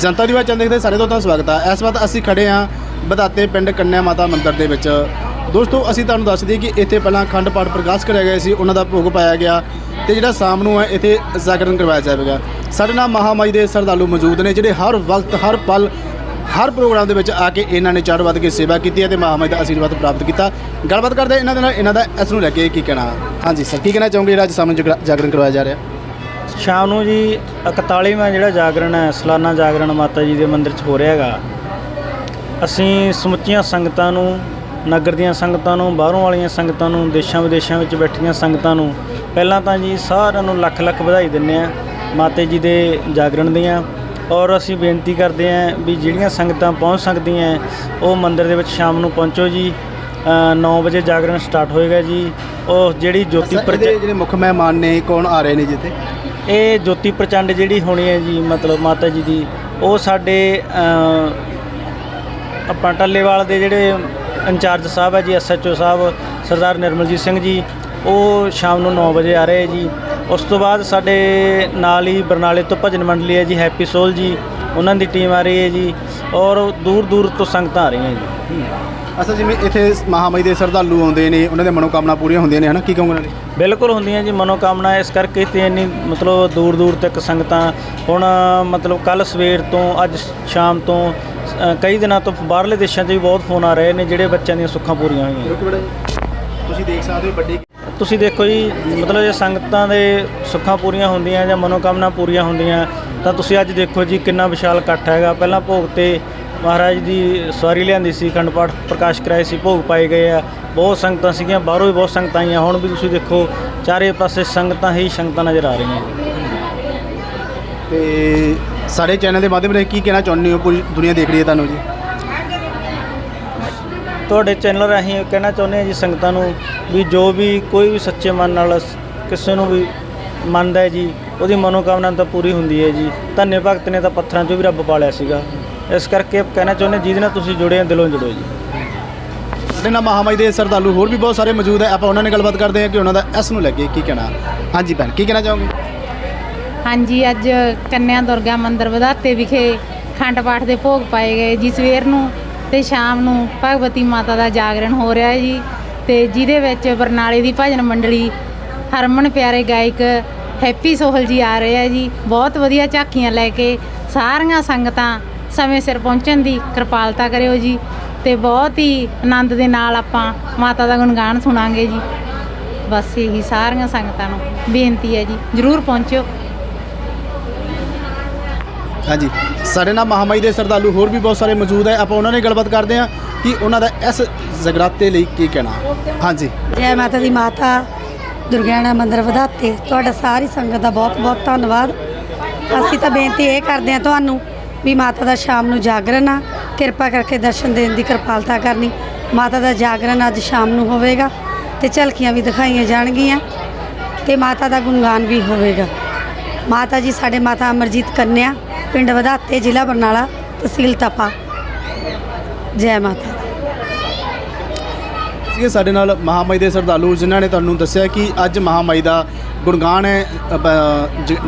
ਜਨਤਾ ਦੀ ਆਵਾਜ਼ ਚੰਦ ਦੇਖਦੇ ਸਾਰੇ ਦੋਸਤਾਂ ਦਾ ਸਵਾਗਤ ਹੈ ਇਸ ਵਕਤ ਅਸੀਂ ਖੜੇ ਹਾਂ ਬਦਾਤੇ ਪਿੰਡ ਕੰਨਿਆ ਮਾਤਾ ਮੰਦਿਰ ਦੇ ਵਿੱਚ। ਦੋਸਤੋ, ਅਸੀਂ ਤੁਹਾਨੂੰ ਦੱਸ ਦਈਏ ਕਿ ਇੱਥੇ ਪਹਿਲਾਂ ਖੰਡ ਪਾਠ ਪ੍ਰਕਾਸ਼ ਕਰਿਆ ਗਿਆ ਸੀ, ਉਹਨਾਂ ਦਾ ਭੋਗ ਪਾਇਆ ਗਿਆ ਤੇ ਜਿਹੜਾ ਸ਼ਾਮ ਨੂੰ ਹੈ, ਇੱਥੇ ਜਾਗਰਣ ਕਰਵਾਇਆ ਜਾਵੇਗਾ। ਸਾਡੇ ਨਾਲ ਮਹਾਮਾਈ ਦੇ ਸਰਦਾਲੂ ਮੌਜੂਦ ਨੇ, ਜਿਹੜੇ ਹਰ ਵਕਤ, ਹਰ ਪਲ, ਹਰ ਪ੍ਰੋਗਰਾਮ ਦੇ ਵਿੱਚ ਆ ਕੇ ਇਹਨਾਂ ਨੇ ਚੜ੍ਹ ਵੱਧ ਕੇ ਸੇਵਾ ਕੀਤੀ ਹੈ ਤੇ ਮਹਾਮਾਈ ਦਾ ਆਸ਼ੀਰਵਾਦ ਪ੍ਰਾਪਤ ਕੀਤਾ। ਗੱਲਬਾਤ ਕਰਦੇ ਹਾਂ ਇਹਨਾਂ ਦੇ ਨਾਲ, ਇਹਨਾਂ ਦਾ ਇਸ ਨੂੰ ਲੈ ਕੇ ਕੀ ਕਹਿਣਾ। ਹਾਂਜੀ, ਸਰ, ਕੀ ਕਹਿਣਾ ਚਾਹੋਗੇ ਜਿਹੜਾ ਅੱਜ ਸਾਹਮਣੇ ਜਾਗਰਣ ਕਰਵਾਇਆ ਜਾ ਰਿਹਾ? ਸ਼ਾਮ ਨੂੰ ਜੀ 41ਵਾਂ ਜਿਹੜਾ ਜਾਗਰਣ ਹੈ ਸਾਲਾਨਾ ਜਾਗਰਣ ਮਾਤਾ ਜੀ ਦੇ ਮੰਦਿਰ 'ਚ ਹੋ ਰਿਹਾ ਹੈਗਾ। ਅਸੀਂ ਸਮੁੱਚੀਆਂ ਸੰਗਤਾਂ ਨੂੰ ਨਗਰ ਦੀਆਂ ਸੰਗਤਾਂ ਨੂੰ ਬਾਹਰੋਂ ਵਾਲੀਆਂ ਸੰਗਤਾਂ ਨੂੰ ਦੇਸ਼ਾਂ ਵਿਦੇਸ਼ਾਂ ਵਿੱਚ ਬੈਠੀਆਂ ਸੰਗਤਾਂ ਨੂੰ ਪਹਿਲਾਂ ਤਾਂ ਜੀ ਸਾਰਿਆਂ ਨੂੰ ਲੱਖ ਲੱਖ ਵਧਾਈ ਦਿੰਦੇ ਆ ਮਾਤਾ ਜੀ ਦੇ ਜਾਗਰਣ ਦੀਆਂ ਔਰ ਅਸੀਂ ਬੇਨਤੀ ਕਰਦੇ ਹਾਂ ਵੀ ਜਿਹੜੀਆਂ ਸੰਗਤਾਂ ਪਹੁੰਚ ਸਕਦੀਆਂ ਉਹ ਮੰਦਿਰ ਦੇ ਵਿੱਚ ਸ਼ਾਮ ਨੂੰ ਪਹੁੰਚੋ ਜੀ। 9 ਵਜੇ ਜਾਗਰਣ ਸਟਾਰਟ ਹੋਏਗਾ ਜੀ। ਉਹ ਜਿਹੜੀ ਜੋਤੀ ਅੱਛਾ, ਪ੍ਰਚ ਇਹਦੇ ਜਿਹੜੇ ਮੁੱਖ ਮਹਿਮਾਨ ਨੇ ਕੌਣ ਆ ਰਹੇ ਨੇ ਜਿੱਥੇ ਇਹ ਜੋਤੀ ਪ੍ਰਚੰਡ ਜਿਹੜੀ ਹੋਣੀ ਹੈ ਜੀ, ਮਤਲਬ ਮਾਤਾ ਜੀ ਦੀ, ਉਹ ਸਾਡੇ ਆਪਾਂ ਟੱਲੇਵਾਲ ਦੇ ਜਿਹੜੇ ਇੰਚਾਰਜ ਸਾਹਿਬ ਹੈ ਜੀ ਐਸਐਚਓ ਸਾਹਿਬ, ਸਰਦਾਰ ਨਿਰਮਲਜੀਤ ਸਿੰਘ ਜੀ, ਉਹ ਸ਼ਾਮ ਨੂੰ 9 ਵਜੇ ਆ ਰਹੇ ਜੀ। ਉਸ ਤੋਂ ਬਾਅਦ ਸਾਡੇ ਨਾਲ ਹੀ ਬਰਨਾਲੇ ਤੋਂ ਭਜਨ ਮੰਡਲੀ ਹੈ ਜੀ, ਹੈਪੀ ਸੋਲ ਜੀ ਉਹਨਾਂ ਦੀ ਟੀਮ ਆ ਰਹੀ ਹੈ ਜੀ ਔਰ ਦੂਰ ਦੂਰ ਤੋਂ ਸੰਗਤਾਂ ਆ ਰਹੀਆਂ ਜੀ। ਅਸਲ ਜਿਵੇਂ ਇੱਥੇ ਮਹਾਮਾਈ ਦੇ ਸਰਦਾਲੂ ਆਉਂਦੇ ਨੇ ਉਹਨਾਂ ਦੇ ਮਨੋਕਾਮਨਾ ਪੂਰੀਆਂ ਹੁੰਦੀਆਂ ਨੇ ਹਨਾ? ਕੀ ਕਹੋਗੇ ਉਹਨਾਂ ਦੀ? ਬਿਲਕੁਲ ਹੁੰਦੀਆਂ ਜੀ ਮਨੋਕਾਮਨਾ ਇਸ ਕਰਕੇ ਤੇ ਇੰਨੀ ਮਤਲਬ ਦੂਰ ਦੂਰ ਤੱਕ ਸੰਗਤਾਂ ਹੁਣ ਮਤਲਬ ਕੱਲ ਸਵੇਰ ਤੋਂ ਅੱਜ ਸ਼ਾਮ ਤੋਂ ਅ, ਕਈ ਦਿਨਾਂ ਤੋਂ ਬਾਹਰਲੇ ਦੇਸ਼ਾਂ 'ਚ ਵੀ ਬਹੁਤ ਫੋਨ ਆ ਰਹੇ ਨੇ ਜਿਹੜੇ ਬੱਚਿਆਂ ਦੀਆਂ ਸੁੱਖਾਂ ਪੂਰੀਆਂ ਹੋਈਆਂ। ਤੁਸੀਂ ਦੇਖ ਸਕਦੇ ਹੋ ਵੱਡੀ ਤੁਸੀਂ ਦੇਖੋ ਜੀ ਮਤਲਬ ਜੇ ਸੰਗਤਾਂ ਦੇ ਸੁੱਖਾਂ ਪੂਰੀਆਂ ਹੁੰਦੀਆਂ ਜਾਂ ਮਨੋਕਾਮਨਾ ਪੂਰੀਆਂ ਹੁੰਦੀਆਂ ਤਾਂ ਤੁਸੀਂ ਅੱਜ ਦੇਖੋ ਜੀ ਕਿੰਨਾ ਵਿਸ਼ਾਲ ਇਕੱਠ ਹੈਗਾ। ਪਹਿਲਾਂ ਭੋਗ ਤੇ ਮਹਾਰਾਜ ਦੀ ਸਵਾਰੀ ਲਿਆਂਦੀ ਸੀ ਅਖੰਡ ਪਾਠ ਪ੍ਰਕਾਸ਼ ਕਰਾਏ ਸੀ ਭੋਗ ਪਾਏ ਗਏ ਆ। ਬਹੁਤ ਸੰਗਤਾਂ ਸੀਗੀਆਂ ਬਾਹਰੋਂ ਵੀ ਬਹੁਤ ਸੰਗਤਾਂ ਆਈਆਂ। ਹੁਣ ਵੀ ਤੁਸੀਂ ਦੇਖੋ ਚਾਰੇ ਪਾਸੇ ਸੰਗਤਾਂ ਹੀ ਸੰਗਤਾਂ ਨਜ਼ਰ ਆ ਰਹੀਆਂ। ਤੇ ਸਾਡੇ ਚੈਨਲ ਦੇ ਮਾਧਿਅਮ ਰਾਹੀਂ ਕੀ ਕਹਿਣਾ ਚਾਹੁੰਦੇ ਹੋ? ਪੂਰੀ ਦੁਨੀਆ ਦੇਖ ਰਹੀ ਹੈ ਤੁਹਾਨੂੰ ਜੀ। ਤੁਹਾਡੇ ਚੈਨਲ ਰਾਹੀਂ ਇਹ ਕਹਿਣਾ ਚਾਹੁੰਦੇ ਹਾਂ ਜੀ ਸੰਗਤਾਂ ਨੂੰ ਵੀ ਜੋ ਵੀ ਕੋਈ ਵੀ ਸੱਚੇ ਮਨ ਨਾਲ ਕਿਸੇ ਨੂੰ ਵੀ ਮੰਨਦਾ ਹੈ ਜੀ ਉਹਦੀ ਮਨੋਕਾਮਨਾ ਤਾਂ ਪੂਰੀ ਹੁੰਦੀ ਹੈ ਜੀ। ਧੰਨੇ ਭਗਤ ਨੇ ਤਾਂ ਪੱਥਰਾਂ 'ਚੋਂ ਵੀ ਰੱਬ ਪਾਲਿਆ ਸੀਗਾ। ਇਸ ਕਰਕੇ ਕਹਿਣਾ ਚਾਹੁੰਦੇ ਜਿਹਦੇ ਨਾਲ ਤੁਸੀਂ ਜੁੜੇ ਹੋ ਦਿਲੋਂ ਜੁੜੋ ਜੀ। ਸਾਡੇ ਨਾਲ ਮਹਾਮਾਈ ਦੇ ਸਰਦਾਲੂ ਹੋਰ ਵੀ ਬਹੁਤ ਸਾਰੇ ਮੌਜੂਦ ਹੈ। ਆਪਾਂ ਉਹਨਾਂ ਨਾਲ ਗੱਲਬਾਤ ਕਰਦੇ ਹਾਂ ਕਿ ਉਹਨਾਂ ਦਾ ਇਸ ਨੂੰ ਲੈ ਕੇ ਕੀ ਕਹਿਣਾ। ਹਾਂਜੀ ਭੈਣ ਕੀ ਕਹਿਣਾ ਚਾਹੋਗੇ? ਹਾਂਜੀ ਅੱਜ ਕੰਨਿਆ ਦੁਰਗਾ ਮੰਦਿਰ ਵਧਾਤੇ ਵਿਖੇ ਖੰਡ ਪਾਠ ਦੇ ਭੋਗ ਪਾਏ ਗਏ। ਜੀ ਸਵੇਰ ਨੂੰ ਤੇ ਸ਼ਾਮ ਨੂੰ ਭਗਵਤੀ ਮਾਤਾ ਦਾ ਜਾਗਰਣ ਹੋ ਰਿਹਾ ਹੈ ਜੀ। ਤੇ ਜਿਹਦੇ ਵਿੱਚ ਬਰਨਾਲੇ ਦੀ ਭਜਨ ਮੰਡਲੀ ਹਰਮਨ ਪਿਆਰੇ ਗਾਇਕ ਹੈਪੀ ਸੋਹਲ ਜੀ ਆ ਰਹੇ ਆ ਜੀ। ਬਹੁਤ ਵਧੀਆ ਝਾਕੀਆਂ ਲੈ ਕੇ ਸਾਰੀਆਂ ਸੰਗਤਾਂ ਸਮੇਂ ਸਿਰ ਪਹੁੰਚਣ ਦੀ ਕਿਰਪਾਲਤਾ ਕਰਿਓ ਜੀ ਤੇ ਬਹੁਤ ਹੀ ਆਨੰਦ ਦੇ ਨਾਲ ਆਪਾਂ ਮਾਤਾ ਦਾ ਗੁਣਗਾਨ ਸੁਣਾਂਗੇ ਜੀ। ਬਸ ਇਹੀ ਸਾਰੀਆਂ ਸੰਗਤਾਂ ਨੂੰ ਬੇਨਤੀ ਹੈ ਜੀ ਜਰੂਰ ਪਹੁੰਚਿਓ। ਹਾਂਜੀ ਸਾਡੇ ਨਾਲ ਮਹਾਮਾਈ ਦੇ ਸਰਦਾਲੂ ਹੋਰ ਵੀ ਬਹੁਤ ਸਾਰੇ ਮੌਜੂਦ ਹੈ। ਆਪਾਂ ਉਹਨਾਂ ਨਾਲ ਗੱਲਬਾਤ ਕਰਦੇ ਹਾਂ ਕਿ ਉਹਨਾਂ ਦਾ ਇਸ ਜਗਰਾਤੇ ਲਈ ਕੀ ਕਹਿਣਾ। ਹਾਂਜੀ। ਜੈ ਮਾਤਾ ਦੀ ਮਾਤਾ। ਦੁਰਗਿਆਣਾ ਮੰਦਿਰ ਵਧਾਤੇ। ਤੁਹਾਡਾ ਸਾਰੀ ਸੰਗਤ ਦਾ ਬਹੁਤ ਬਹੁਤ ਧੰਨਵਾਦ। ਅਸੀਂ ਤਾਂ ਬੇਨਤੀ ਇਹ ਕਰਦੇ ਹਾਂ ਤੁਹਾਨੂੰ ਵੀ ਮਾਤਾ ਦਾ ਸ਼ਾਮ ਨੂੰ ਜਾਗਰਣ ਆ। ਕਿਰਪਾ ਕਰਕੇ ਦਰਸ਼ਨ ਦੇਣ ਦੀ ਕਿਰਪਾਲਤਾ ਕਰਨੀ। ਮਾਤਾ ਦਾ ਜਾਗਰਣ ਅੱਜ ਸ਼ਾਮ ਨੂੰ ਹੋਵੇਗਾ ਤੇ ਝਲਕੀਆਂ ਵੀ ਦਿਖਾਈਆਂ ਜਾਣਗੀਆਂ ਤੇ ਮਾਤਾ ਦਾ ਗੁਣਗਾਨ ਵੀ ਹੋਵੇਗਾ। ਮਾਤਾ ਜੀ ਸਾਡੇ ਮਾਤਾ ਅਮਰਜੀਤ ਕੰਨਿਆ, ਪਿੰਡ ਵਧਾਤੇ, ਜ਼ਿਲ੍ਹਾ ਬਰਨਾਲਾ, ਤਹਿਸੀਲ ਤਪਾ। ਜੈ ਮਾਤਾ ਸੀਗੇ ਸਾਡੇ ਨਾਲ ਮਹਾਮਾਈ ਦੇ ਸਰਦਾਲੂ ਜਿਨ੍ਹਾਂ ਨੇ ਤੁਹਾਨੂੰ ਦੱਸਿਆ ਕਿ ਅੱਜ ਮਹਾਮਾਈ ਦਾ ਗੁਣਗਾਨ ਹੈ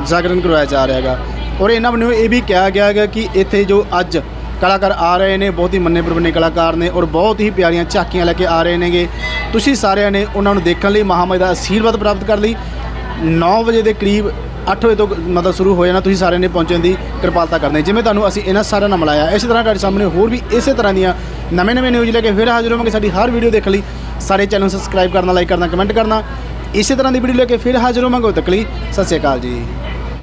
ਜਾਗਰਣ ਕਰਵਾਇਆ ਜਾ ਰਿਹਾ ਹੈਗਾ। ਔਰ ਇਹਨਾਂ ਵੱਲੋਂ ਇਹ ਵੀ ਕਿਹਾ ਗਿਆ ਹੈਗਾ ਕਿ ਇੱਥੇ ਜੋ ਅੱਜ ਕਲਾਕਾਰ ਆ ਰਹੇ ਨੇ, ਬਹੁਤ ਹੀ ਮੰਨੇ ਪ੍ਰਮੰਨੇ ਕਲਾਕਾਰ ਨੇ ਔਰ ਬਹੁਤ ਹੀ ਪਿਆਰੀਆਂ ਝਾਕੀਆਂ ਲੈ ਕੇ ਆ ਰਹੇ ਨੇਗੇ। ਤੁਸੀਂ ਸਾਰਿਆਂ ਨੇ ਉਹਨਾਂ ਨੂੰ ਦੇਖਣ ਲਈ ਮਹਾਮਾਈ ਦਾ ਆਸ਼ੀਰਵਾਦ ਪ੍ਰਾਪਤ ਕਰ ਲਈ 9 ਵਜੇ ਦੇ ਕਰੀਬ 8 ਵਜੇ ਤੋਂ ਮਤਲਬ ਸ਼ੁਰੂ ਹੋ ਜਾਣਾ, ਤੁਸੀਂ ਸਾਰਿਆਂ ਨੇ ਪਹੁੰਚਣ ਦੀ ਕਿਰਪਾਲਤਾ ਕਰਨੀ ਜਿਵੇਂ ਤੁਹਾਨੂੰ ਅਸੀਂ ਇਹਨਾਂ ਸਾਰਿਆਂ ਨਾਲ ਮਿਲਾਇਆ। ਇਸੇ ਤਰ੍ਹਾਂ ਤੁਹਾਡੇ ਸਾਹਮਣੇ ਹੋਰ ਵੀ ਇਸੇ ਤਰ੍ਹਾਂ ਦੀਆਂ ਨਵੇਂ ਨਵੇਂ ਨਿਊਜ਼ ਲੈ ਕੇ ਫਿਰ ਹਾਜ਼ਰ ਹੋਵਾਂਗੇ। ਸਾਡੀ ਹਰ ਵੀਡੀਓ ਦੇਖ ਲਈ ਸਾਰੇ ਚੈਨਲ ਨੂੰ ਸਬਸਕ੍ਰਾਈਬ ਕਰਨਾ ਲਾਈਕ ਕਰਨਾ ਕਮੈਂਟ ਕਰਨਾ। ਇਸੇ ਤਰ੍ਹਾਂ ਦੀ ਵੀਡੀਓ ਲੈ ਕੇ ਫਿਰ ਹਾਜ਼ਰ ਹੋਵਾਂਗੇ। ਉਦੋਂ ਤੱਕ ਲਈ ਸਤਿ ਸ਼੍ਰੀ ਅਕਾਲ ਜੀ।